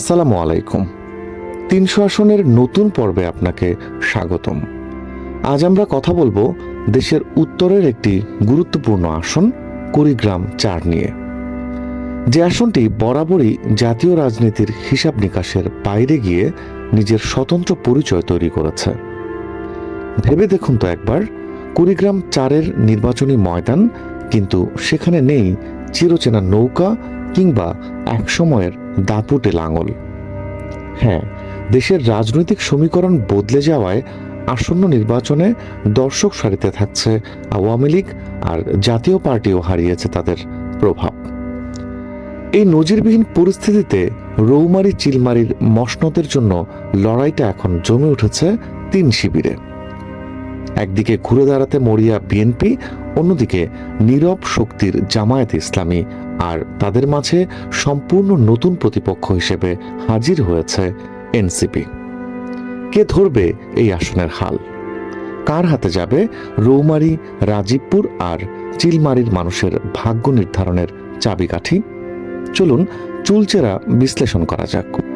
আসসালামু আলাইকুম। তিনশো আসনের নতুন পর্বে আপনাকে স্বাগতম। আজ আমরা কথা বলব দেশের উত্তরের একটি গুরুত্বপূর্ণ আসন, কুড়িগ্রাম চার নিয়ে। যে আসনটি বরাবরই জাতীয় রাজনীতির হিসাব নিকাশের বাইরে গিয়ে নিজের স্বতন্ত্র পরিচয় তৈরি করেছে। ভেবে দেখুন তো একবার, কুড়িগ্রাম চারের নির্বাচনী ময়দান কিন্তু সেখানে নেই চিরচেনা নৌকা কিংবা একসময়ের দাপুটে লাঙল। হ্যাঁ দেশের রাজনৈতিক সমীকরণ বদলে যাওয়ায় আসন্ন নির্বাচনে দর্শক সারিতে থাকছে আওয়ামী লীগ আর জাতীয় পার্টিও হারিয়েছে তাদের প্রভাব। এই নজিরবিহীন পরিস্থিতিতে রৌমারি চিলমারির মসনদের জন্য লড়াইটা এখন জমে উঠেছে তিন শিবিরে। একদিকে ঘুরে দাঁড়াতে মরিয়া বিএনপি, অন্যদিকে নীরব শক্তির জামায়াত ইসলামী। আর তাদের মাঝে সম্পূর্ণ নতুন প্রতিপক্ষ হিসেবে হাজির হয়েছে এনসিপি। কে ধরবে এই আসনের হাল? কার হাতে যাবে রৌমারি, রাজীবপুর আর চিলমারির মানুষের ভাগ্য নির্ধারণের চাবিকাঠি? চলুন চুলচেরা বিশ্লেষণ করা যাক।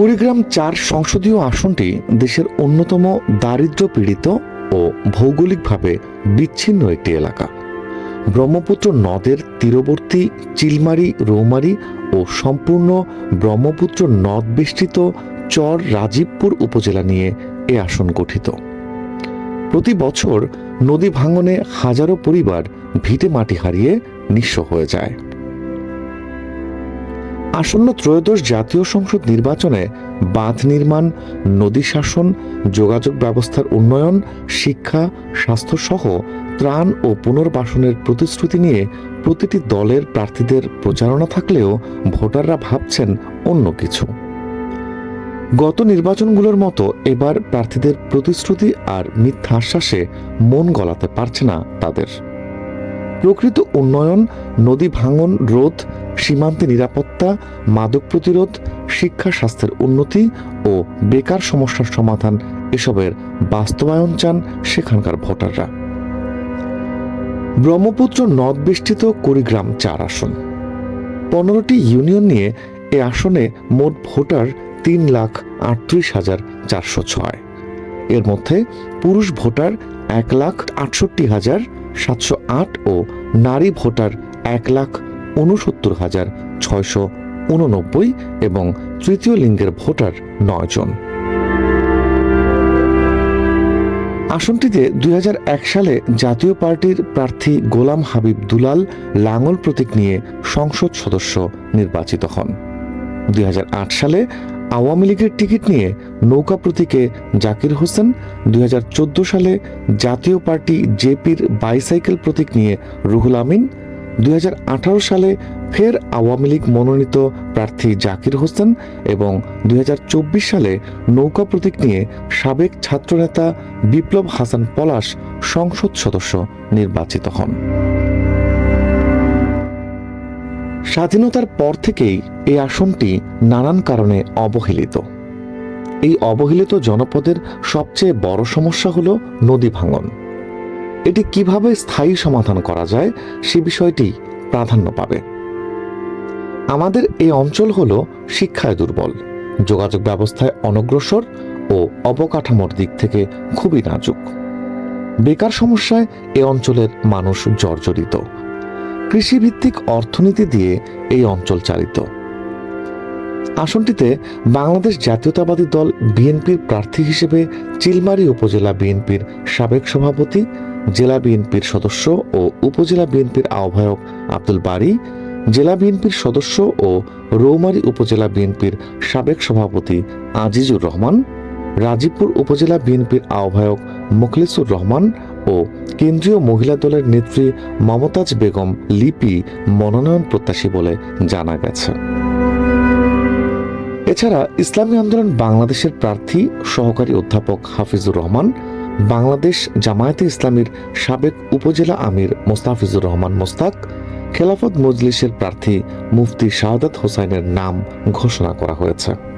কুড়িগ্রাম চার সংসদীয় আসনটি দেশের অন্যতম দারিদ্র পীড়িত ও ভৌগোলিকভাবে বিচ্ছিন্ন একটি এলাকা। ব্রহ্মপুত্র নদের তীরবর্তী চিলমারি, রৌমারি ও সম্পূর্ণ ব্রহ্মপুত্র নদ বেষ্টিত চর রাজীবপুর উপজেলা নিয়ে এ আসন গঠিত। প্রতি বছর নদী ভাঙনে হাজারো পরিবার ভিটে মাটি হারিয়ে নিঃস্ব হয়ে যায়। আসন্ন ত্রয়োদশ জাতীয় সংসদ নির্বাচনে বাঁধ নির্মাণ, নদী শাসন, যোগাযোগ ব্যবস্থার উন্নয়ন, শিক্ষা, স্বাস্থ্যসহ ত্রাণ ও পুনর্বাসনের প্রতিশ্রুতি নিয়ে প্রতিটি দলের প্রার্থীদের প্রচারণা থাকলেও ভোটাররা ভাবছেন অন্য কিছু। গত নির্বাচনগুলোর মতো এবার প্রার্থীদের প্রতিশ্রুতি আর মিথ্যা আশ্বাসে মন গলাতে পারছে না তাদের। প্রকৃত উন্নয়ন, নদী ভাঙন, রোধ, সীমান্তে নিরাপত্তা, মাদক প্রতিরোধ, শিক্ষা, স্বাস্থ্যের উন্নতি ও বেকার সমস্যার সমাধান এসবের বাস্তবায়ন চান সেখানকার ভোটাররা। ব্রহ্মপুত্র নদ বেষ্টিত কুড়িগ্রাম চার আসন। পনেরোটি ইউনিয়ন নিয়ে এ আসনে মোট ভোটার তিন লাখ আটত্রিশ হাজার চারশো ছয়। এর মধ্যে পুরুষ ভোটার এক লাখ আটষট্টি হাজার সাতশো আট ও নারী ভোটার এক লাখ উনসত্তর হাজার ছয়শো উননব্বই এবং তৃতীয় লিঙ্গের ভোটার নয় জন। আসনটিতে দুই হাজার এক সালে জাতীয় পার্টির প্রার্থী গোলাম হাবিব দুলাল লাঙ্গল প্রতীক নিয়ে সংসদ সদস্য নির্বাচিত হন। দুই হাজার আট সালে আওয়ামী লীগের টিকিট নিয়ে নৌকা প্রতীকে জাকির হোসেন দুই হাজার চোদ্দ সালে জাতীয় পার্টি জেপির বাইসাইকেল প্রতীক নিয়ে রুহুল আমিন, দুই হাজার আঠারো সালে ফের আওয়ামী লীগ মনোনীত প্রার্থী জাকির হোসেন এবং দুই হাজার চব্বিশ সালে নৌকা প্রতীক নিয়ে সাবেক ছাত্রনেতা বিপ্লব হাসান পলাশ সংসদ সদস্য নির্বাচিত হন। স্বাধীনতার পর থেকেই এই আসনটি নানান কারণে অবহেলিত। এই অবহেলিত জনপদের সবচেয়ে বড় সমস্যা হল নদী ভাঙন। এটি কীভাবে স্থায়ী সমাধান করা যায় সে বিষয়টি প্রাধান্য পাবে। আমাদের এই অঞ্চল হল শিক্ষায় দুর্বল, যোগাযোগ ব্যবস্থায় অনগ্রসর ও অবকাঠামোর দিক থেকে খুবই নাজুক। বেকার সমস্যায় এ অঞ্চলের মানুষ জর্জরিত। কৃষিভিত্তিক অর্থনীতি দিয়ে এই অঞ্চল চালিত। আসনটিতে বাংলাদেশ জাতীয়তাবাদী দল বিএনপির প্রার্থী হিসেবে চিলমারি উপজেলা বিএনপির সাবেক সভাপতি, জেলা বিএনপির সদস্য ও উপজেলা বিএনপির আহ্বায়ক আব্দুল বারী, জেলা বিএনপির সদস্য ও রৌমারী উপজেলা বিএনপির সাবেক সভাপতি আজিজুর রহমান, রাজীবপুর উপজেলা বিএনপির আহ্বায়ক মুখলিসুর রহমান ও কেন্দ্রীয় মহিলা দলের নেত্রী মমতাজ বেগম লিপি মনোনয়ন প্রত্যাশী বলে জানা গেছে। এছাড়া ইসলামী আন্দোলন বাংলাদেশের প্রার্থী, সহকারী অধ্যাপক হাফিজুর রহমান, বাংলাদেশ জামায়াতে ইসলামীর সাবেক উপজেলা আমির মোস্তাফিজুর রহমান মোস্তাক, খেলাফত মজলিসের প্রার্থী মুফতি শাহাদাত হোসাইনের নাম ঘোষণা করা হয়েছে।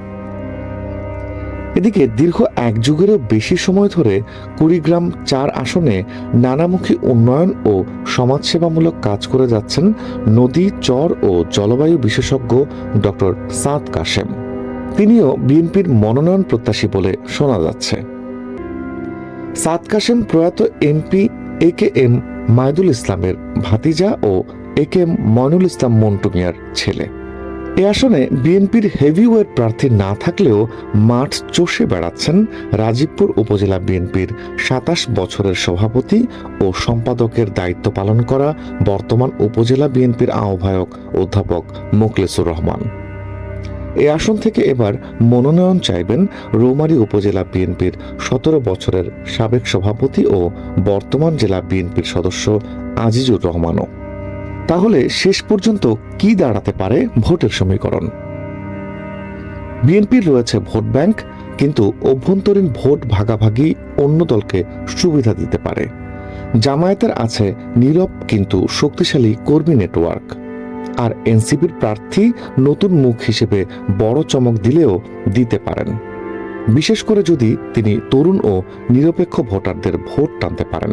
এদিকে দীর্ঘ এক যুগেরও বেশি সময় ধরে কুড়িগ্রাম চার আসনে নানামুখী উন্নয়ন ও সমাজসেবামূলক কাজ করে যাচ্ছেন নদী, চর ও জলবায়ু বিশেষজ্ঞ ডক্টর সাদ কাশেম। তিনিও বিএনপির মনোনয়ন প্রত্যাশী বলে শোনা যাচ্ছে। সাদ কাশেম প্রয়াত MP A K M Maidul ইসলামের ভাতিজা ও A K M Moinul Islam Montu মিয়ার ছেলে। এ আসনে বিএনপির হেভিওয়েট প্রার্থী না থাকলেও মাঠ চষে বেড়াচ্ছেন রাজীবপুর উপজেলা বিএনপির সাতাশ বছরের সভাপতি ও সম্পাদকের দায়িত্ব পালন করা বর্তমান উপজেলা বিএনপির আহ্বায়ক অধ্যাপক মোকলেসুর রহমান। এ আসন থেকে এবার মনোনয়ন চাইবেন রৌমারী উপজেলা বিএনপির সতেরো বছরের সাবেক সভাপতি ও বর্তমান জেলা বিএনপির সদস্য আজিজুর রহমানও। তাহলে শেষ পর্যন্ত কি দাঁড়াতে পারে ভোটের সমীকরণ? বিএনপির রয়েছে ভোট ব্যাংক, কিন্তু অভ্যন্তরীণ ভোট ভাগাভাগি অন্য দলকে সুবিধা দিতে পারে। জামায়াতের আছে নীরব কিন্তু শক্তিশালী কর্মী নেটওয়ার্ক। আর এনসিপির প্রার্থী নতুন মুখ হিসেবে বড় চমক দিলেও দিতে পারেন। বিশেষ করে যদি তিনি তরুণ ও নিরপেক্ষ ভোটারদের ভোট টানতে পারেন।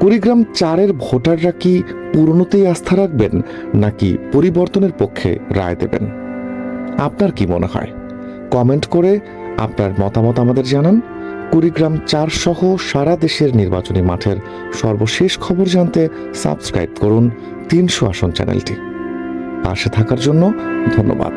কুড়িগ্রাম চারের ভোটাররা কি পুরনোতেই আস্থা রাখবেন নাকি পরিবর্তনের পক্ষে রায় দেবেন? আপনার কি মনে হয়? কমেন্ট করে আপনার মতামত আমাদের জানান। কুড়িগ্রাম চার সহ সারা দেশের নির্বাচনী মাঠের সর্বশেষ খবর জানতে সাবস্ক্রাইব করুন তিনশো আসন চ্যানেলটি। পাশে থাকার জন্য ধন্যবাদ।